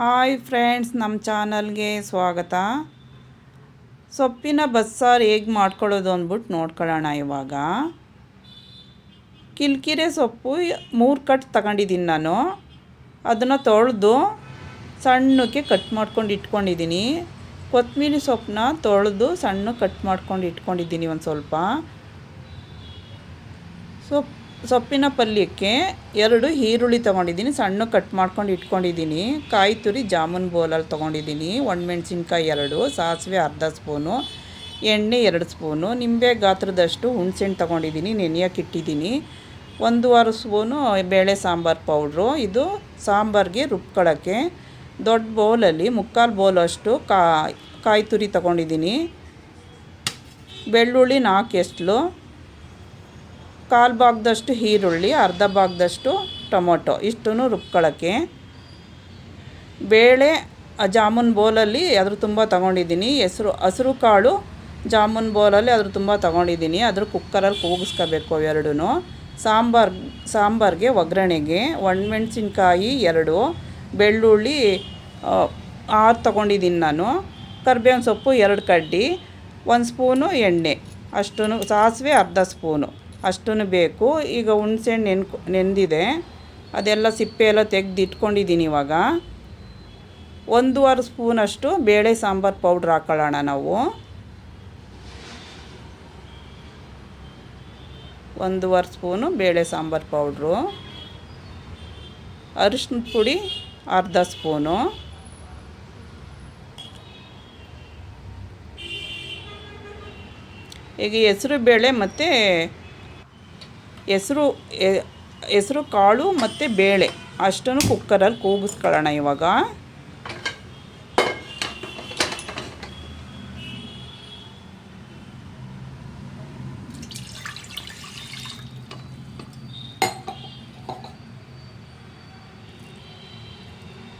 Hi friends, ನಮ್ಮ ಚಾನಲ್ಗೆ ಸ್ವಾಗತ. ಸೊಪ್ಪಿನ ಬಸ್ಸಾರು ಹೇಗೆ ಮಾಡ್ಕೊಳ್ಳೋದು ಅಂದ್ಬಿಟ್ಟು ನೋಡ್ಕೊಳ್ಳೋಣ ಇವಾಗ. ಕಿಲ್ಕಿರೆ ಸೊಪ್ಪು ಮೂರು ಕಟ್ ತಗೊಂಡಿದ್ದೀನಿ ನಾನು. ಅದನ್ನು ತೊಳೆದು ಸಣ್ಣಕ್ಕೆ ಕಟ್ ಮಾಡ್ಕೊಂಡು ಇಟ್ಕೊಂಡಿದ್ದೀನಿ ಕೊತ್ತಂಬರಿ ಸೊಪ್ಪನ್ನ ತೊಳೆದು ಸಣ್ಣ ಕಟ್ ಮಾಡ್ಕೊಂಡು ಇಟ್ಕೊಂಡಿದ್ದೀನಿ ಒಂದು ಸ್ವಲ್ಪ. ಸೊಪ್ಪು ಸೊಪ್ಪಿನ ಪಲ್ಯಕ್ಕೆ ಎರಡು ಈರುಳ್ಳಿ ತೊಗೊಂಡಿದ್ದೀನಿ, ಸಣ್ಣ ಕಟ್ ಮಾಡ್ಕೊಂಡು ಇಟ್ಕೊಂಡಿದ್ದೀನಿ. ಕಾಯಿ ತುರಿ, ಜಾಮೂನ್ ಬೋಲಲ್ಲಿ ತೊಗೊಂಡಿದ್ದೀನಿ. ಒಣಮೆಣ್ಸಿನ್ಕಾಯಿ ಎರಡು, ಸಾಸಿವೆ ಅರ್ಧ ಸ್ಪೂನು, ಎಣ್ಣೆ ಎರಡು ಸ್ಪೂನು, ನಿಂಬೆ ಗಾತ್ರದಷ್ಟು ಹುಣಸೆಹಣ್ಣು ತೊಗೊಂಡಿದ್ದೀನಿ ನೆನೆಯೋಕೆ ಇಟ್ಟಿದ್ದೀನಿ. ಒಂದೂವರೆ ಸ್ಪೂನು ಬೇಳೆ ಸಾಂಬಾರು ಪೌಡ್ರು. ಇದು ಸಾಂಬಾರಿಗೆ ರುಬ್ಕೊಳ್ಳೋಕ್ಕೆ ದೊಡ್ಡ ಬೌಲಲ್ಲಿ, ಮುಕ್ಕಾಲು ಬೌಲಷ್ಟು ಅಷ್ಟು ಕಾಯಿ ತುರಿ ತೊಗೊಂಡಿದ್ದೀನಿ. ಬೆಳ್ಳುಳ್ಳಿ ನಾಲ್ಕು ಎಸ್ಲು ಕಾಲು ಭಾಗದಷ್ಟು ಈರುಳ್ಳಿ, ಅರ್ಧ ಭಾಗದಷ್ಟು ಟೊಮೊಟೊ ಇಷ್ಟೂ ರುಬ್ಕೊಳ್ಳೋಕ್ಕೆ ಬೇಳೆ ಜಾಮೂನ್ ಬೋಲಲ್ಲಿ ಅದ್ರ ತುಂಬ ತೊಗೊಂಡಿದ್ದೀನಿ. ಹೆಸರು, ಹಸಿರು ಕಾಳು ಜಾಮೂನ್ ಬೋಲಲ್ಲಿ ಅದ್ರ ತುಂಬ ತೊಗೊಂಡಿದ್ದೀನಿ. ಅದ್ರ ಕುಕ್ಕರಲ್ಲಿ ಕೂಗಿಸ್ಕೋಬೇಕು ಎರಡೂ ಸಾಂಬಾರ್, ಸಾಂಬಾರಿಗೆ ಒಗ್ಗರಣೆಗೆ ಒಣಮೆಣ್ಸಿನ್ಕಾಯಿ ಎರಡು, ಬೆಳ್ಳುಳ್ಳಿ ಆರು ತೊಗೊಂಡಿದ್ದೀನಿ ನಾನು. ಕರ್ಬೇವಿನ ಸೊಪ್ಪು ಎರಡು ಕಡ್ಡಿ, ಒಂದು ಸ್ಪೂನು ಎಣ್ಣೆ ಅಷ್ಟು ಸಾಸಿವೆ ಅರ್ಧ ಸ್ಪೂನು. ಅಷ್ಟೂ ಬೇಕು. ಈಗ ಹುಣ್ಸೆಹಣ್ಣು ನೆನ್ಕೊ ನೆಂದಿದೆ. ಅದೆಲ್ಲ ಸಿಪ್ಪೆ ಎಲ್ಲ ತೆಗೆದು ಇಟ್ಕೊಂಡಿದ್ದೀನಿ ಇವಾಗ. ಒಂದೂವರೆ ಸ್ಪೂನಷ್ಟು ಬೇಳೆ ಸಾಂಬಾರು ಪೌಡ್ರ್ ಹಾಕೊಳ್ಳೋಣ ನಾವು. ಒಂದೂವರೆ ಸ್ಪೂನು ಬೇಳೆ ಸಾಂಬಾರು ಪೌಡ್ರು. ಅರಿಶಿನ ಪುಡಿ ಅರ್ಧ ಸ್ಪೂನು. ಈಗ ಹೆಸರು ಬೇಳೆ ಮತ್ತು ಹೆಸ್ರು ಹೆಸರು ಕಾಳು ಮತ್ತು ಬೇಳೆ. ಅಷ್ಟನ್ನು ಕುಕ್ಕರಲ್ಲಿ ಕೂಗಿಸ್ಕೊಳ್ಳೋಣ ಇವಾಗ.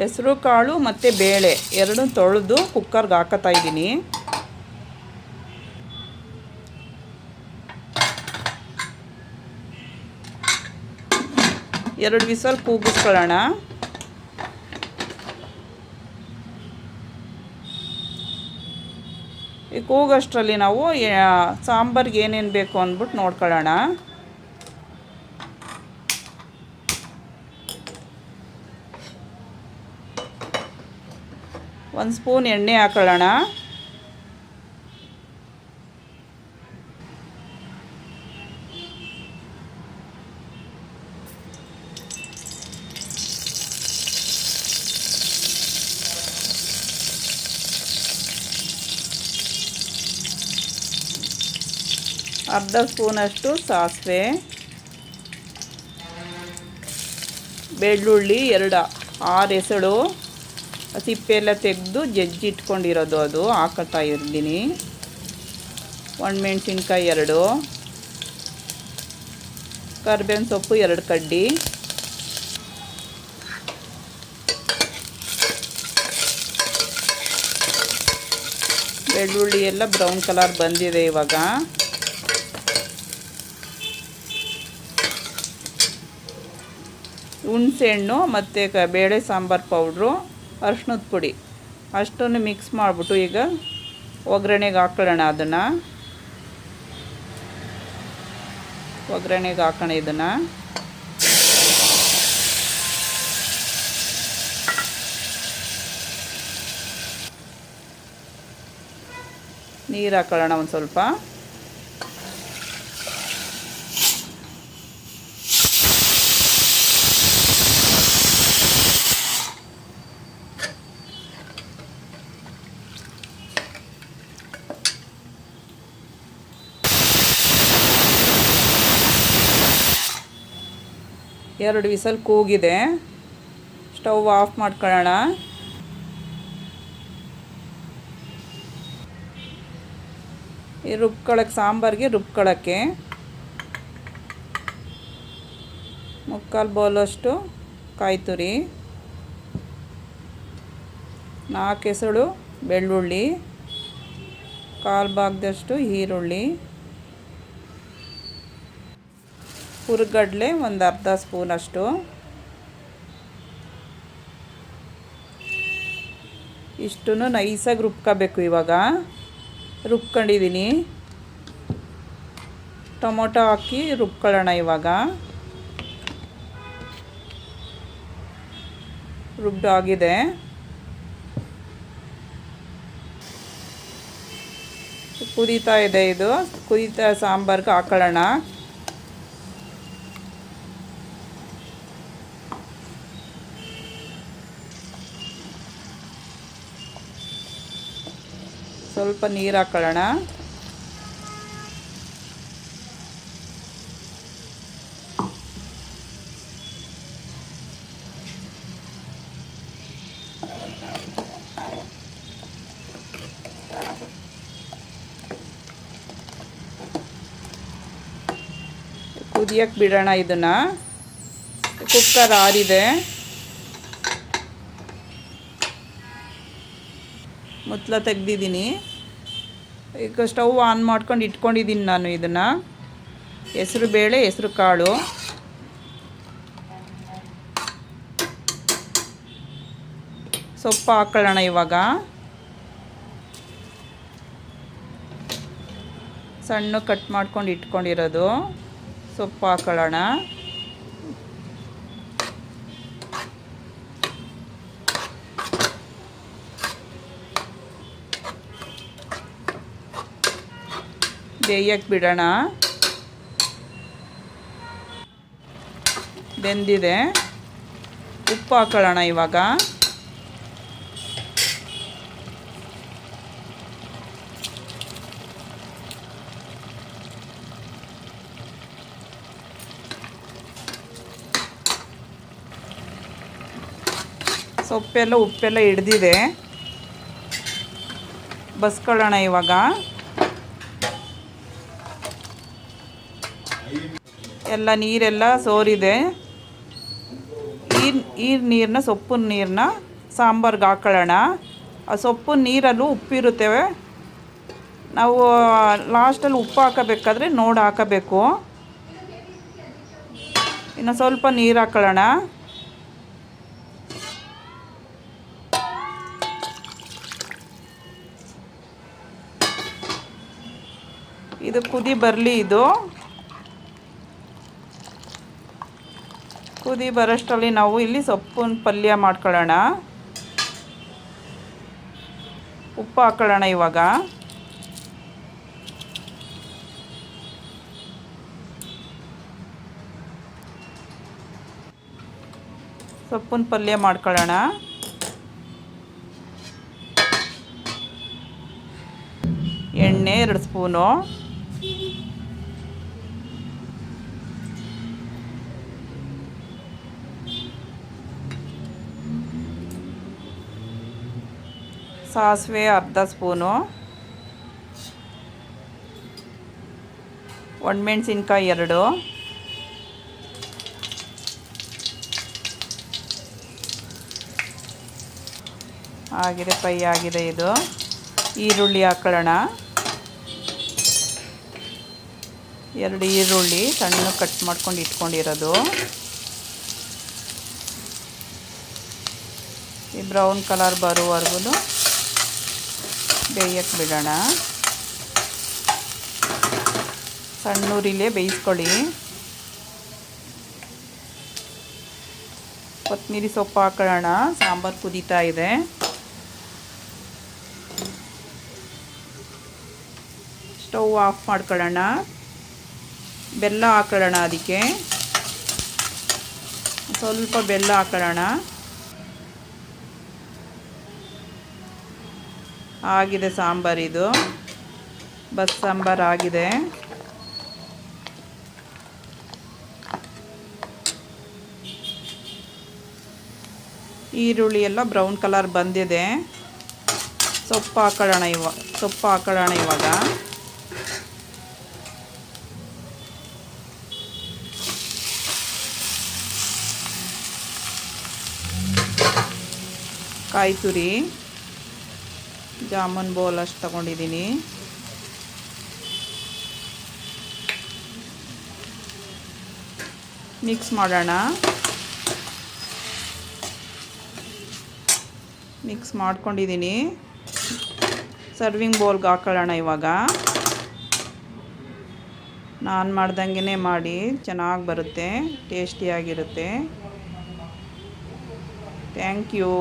ಹೆಸರು ಕಾಳು ಮತ್ತು ಬೇಳೆ. ಎರಡನ್ನೂ ತೊಳೆದು ಕುಕ್ಕರ್ಗೆ ಹಾಕತ್ತಾ ಇದ್ದೀನಿ. ಎರಡು ವಿಸಲ್ ಕೂಗಿಸ್ಕೊಳ್ಳೋಣ. ಈ ಕೂಗಷ್ಟರಲ್ಲಿ ನಾವು ಸಾಂಬಾರ್ಗೆ ಏನೇನು ಬೇಕು ಅಂದ್ಬಿಟ್ಟು ನೋಡ್ಕೊಳ್ಳೋಣ. ಒಂದು ಸ್ಪೂನ್ ಎಣ್ಣೆ ಹಾಕೊಳ್ಳೋಣ. ಅರ್ಧ ಸ್ಪೂನಷ್ಟು ಸಾಸಿವೆ, ಬೆಳ್ಳುಳ್ಳಿ ಎರಡು, ಆರು ಎಸಳು ಸಿಪ್ಪೆ ತೆಗೆದು ಜಜ್ಜಿ ಇಟ್ಕೊಂಡಿರೋದು ಅದು ಹಾಕತ್ತಾ ಇರ್ತೀನಿ. ಒಣಮೆಣ್ಸಿನ್ಕಾಯಿ ಎರಡು, ಕರ್ಬೇವಿನ ಸೊಪ್ಪು ಎರಡು ಕಡ್ಡಿ. ಬೆಳ್ಳುಳ್ಳಿ ಎಲ್ಲ ಬ್ರೌನ್ ಕಲರ್ ಬಂದಿದೆ ಇವಾಗ. ಹುಣಸೆಹಣ್ಣು ಮತ್ತು ಕ ಬೇಳೆ ಸಾಂಬಾರು ಪೌಡ್ರು ಅರ್ಶಿನದ ಪುಡಿ. ಅಷ್ಟನ್ನು ಮಿಕ್ಸ್ ಮಾಡಿಬಿಟ್ಟು ಈಗ ಒಗ್ಗರಣೆಗೆ ಹಾಕೊಳ್ಳೋಣ ಅದನ್ನು. ಒಗ್ಗರಣೆಗೆ ಹಾಕೋಣ ಇದನ್ನು. ನೀರು ಹಾಕೊಳ್ಳೋಣ ಒಂದು ಸ್ವಲ್ಪ. ಎರಡು ವಿಸಲ್ ಕೂಗಿದೆ. ಸ್ಟವ್ ಆಫ್ ಮಾಡ್ಕೊಳ್ಳೋಣ. ಈ ರುಬ್ಕೊಳಕ್ಕೆ ಸಾಂಬಾರಿಗೆ ರುಬ್ಕೊಳ್ಳೋಕ್ಕೆ ಮುಕ್ಕಾಲು ಬೌಲಷ್ಟು ಕಾಯಿ ತುರಿ. ನಾಲ್ಕು ಹೆಸಳು ಬೆಳ್ಳುಳ್ಳಿ. ಕಾಲು ಭಾಗದಷ್ಟು ಈರುಳ್ಳಿ. ಹುರ್ಗಡ್ಲೆ ಒಂದು ಅರ್ಧ ಸ್ಪೂನಷ್ಟು ಇಷ್ಟು ನೈಸಾಗಿ ರುಬ್ಕೋಬೇಕು ಇವಾಗ. ರುಬ್ಕೊಂಡಿದ್ದೀನಿ ಟೊಮೊಟೊ ಹಾಕಿ ರುಬ್ಕೊಳ್ಳೋಣ ಇವಾಗ. ರುಬ್ಬಾಗಿದೆ ಕುದೀತಾ ಇದೆ ಇದು. ಕುದೀತಾ ಸಾಂಬಾರ್ಗೆ ಹಾಕೊಳ್ಳೋಣ. ಸ್ವಲ್ಪ ನೀರು ಹಾಕೊಳ್ಳೋಣ. ಕುದಿಯಕ್ಕೆ ಬಿಡೋಣ ಇದನ್ನು. ಕುಕ್ಕರ್ ಆರಿದೆ. ಮುತ್ತಲ ತೆಗ್ದಿದ್ದೀನಿ. ಈಗ ಸ್ಟವ್ ಆನ್ ಮಾಡ್ಕೊಂಡು ಇಟ್ಕೊಂಡಿದ್ದೀನಿ ನಾನು ಇದನ್ನು. ಹೆಸರು ಬೇಳೆ, ಹೆಸರು ಕಾಳು. ಸೊಪ್ಪು ಹಾಕೊಳ್ಳೋಣ ಇವಾಗ. ಸಣ್ಣ ಕಟ್ ಮಾಡ್ಕೊಂಡು ಇಟ್ಕೊಂಡಿರೋದು. ಸೊಪ್ಪು ಹಾಕೊಳ್ಳೋಣ. ಬೇಯಕ್ಕೆ ಬಿಡೋಣ? ಬೆಂದಿದೆ. ಉಪ್ಪು ಹಾಕೊಳ್ಳೋಣ ಇವಾಗ. ಸೊಪ್ಪೆಲ್ಲ ಉಪ್ಪೆಲ್ಲ ಹಿಡ್ದಿದೆ. ಬಸ್ಕೊಳ್ಳೋಣ ಇವಾಗ. ಎಲ್ಲ ನೀರೆಲ್ಲ ಸೋರಿದೆ. ಈ ಈ ನೀರನ್ನ ಸೊಪ್ಪಿನ ನೀರನ್ನ ಸಾಂಬಾರ್ಗೆ ಹಾಕೊಳ್ಳೋಣ. ಆ ಸೊಪ್ಪಿನ ನೀರಲ್ಲೂ ಉಪ್ಪಿರುತ್ತೇವೆ. ನಾವು ಲಾಸ್ಟಲ್ಲಿ ಉಪ್ಪು ಹಾಕಬೇಕಾದ್ರೆ ನೋಡಿ ಹಾಕಬೇಕು. ಇನ್ನು ಸ್ವಲ್ಪ ನೀರು ಹಾಕೊಳ್ಳೋಣ. ಇದು ಕುದಿ ಬರಲಿ ಇದು. ಕುದಿ ಬರೋಷ್ಟರಲ್ಲಿ ನಾವು ಇಲ್ಲಿ ಸೊಪ್ಪಿನ ಪಲ್ಯ ಮಾಡ್ಕೊಳ್ಳೋಣ. ಉಪ್ಪು ಹಾಕೊಳ್ಳೋಣ ಇವಾಗ. ಸೊಪ್ಪಿನ ಪಲ್ಯ ಮಾಡ್ಕೊಳ್ಳೋಣ. ಎಣ್ಣೆ ಎರಡು ಸ್ಪೂನು. ಸಾಸಿವೆ, ಅರ್ಧ ಸ್ಪೂನು. ಒಣಮೆಣ್ಸಿನ್ಕಾಯಿ ಎರಡು. ಆಗಿದೆ, ಫ್ರೈ ಆಗಿದೆ ಇದು. ಈರುಳ್ಳಿ ಹಾಕೊಳ್ಳೋಣ. ಎರಡು ಈರುಳ್ಳಿ ಸಣ್ಣ ಕಟ್ ಮಾಡ್ಕೊಂಡು ಇಟ್ಕೊಂಡಿರೋದು. ಈ ಬ್ರೌನ್ ಕಲರ್ ಬರುವವರೆಗೂ ಬೇಯಕ್ಕೆ ಬಿಡೋಣ. ಸಣ್ಣೂರಿಲೇ ಬೇಯಿಸ್ಕೊಳ್ಳಿ. ಕೊತ್ತಂಬರಿ ಸೊಪ್ಪು ಹಾಕೊಳ್ಳೋಣ. ಸಾಂಬಾರು ಕುದೀತಾ ಇದೆ. ಸ್ಟವ್ ಆಫ್ ಮಾಡ್ಕೊಳ್ಳೋಣ. ಬೆಲ್ಲ ಹಾಕೊಳ್ಳೋಣ ಅದಕ್ಕೆ. ಸ್ವಲ್ಪ ಬೆಲ್ಲ ಹಾಕೊಳ್ಳೋಣ. ಆಗಿದೆ ಸಾಂಬಾರಿದು ಬಸ್ ಸಾಂಬಾರು ಆಗಿದೆ. ಈರುಳ್ಳಿ ಎಲ್ಲ ಬ್ರೌನ್ ಕಲರ್ ಬಂದಿದೆ. ಸೊಪ್ಪು ಹಾಕೊಳ್ಳೋಣ ಇವಾಗ ಸೊಪ್ಪು ಹಾಕೊಳ್ಳೋಣ ಇವಾಗ. ಕಾಯಿ ತುರಿ ಜಾಮೂನ್ ಬೌಲ್ ಅಷ್ಟು ತಗೊಂಡಿದ್ದೀನಿ. ಮಿಕ್ಸ್ ಮಾಡೋಣ. ಮಿಕ್ಸ್ ಮಾಡ್ಕೊಂಡಿದ್ದೀನಿ. ಸರ್ವಿಂಗ್ ಬೌಲ್ಗೆ ಹಾಕೊಳ್ಳೋಣ ಇವಾಗ. ನಾನು ಮಾಡ್ದಂಗೆ ಮಾಡಿ, ಚೆನ್ನಾಗಿ ಬರುತ್ತೆ ಟೇಸ್ಟಿಯಾಗಿರುತ್ತೆ ಥ್ಯಾಂಕ್ ಯು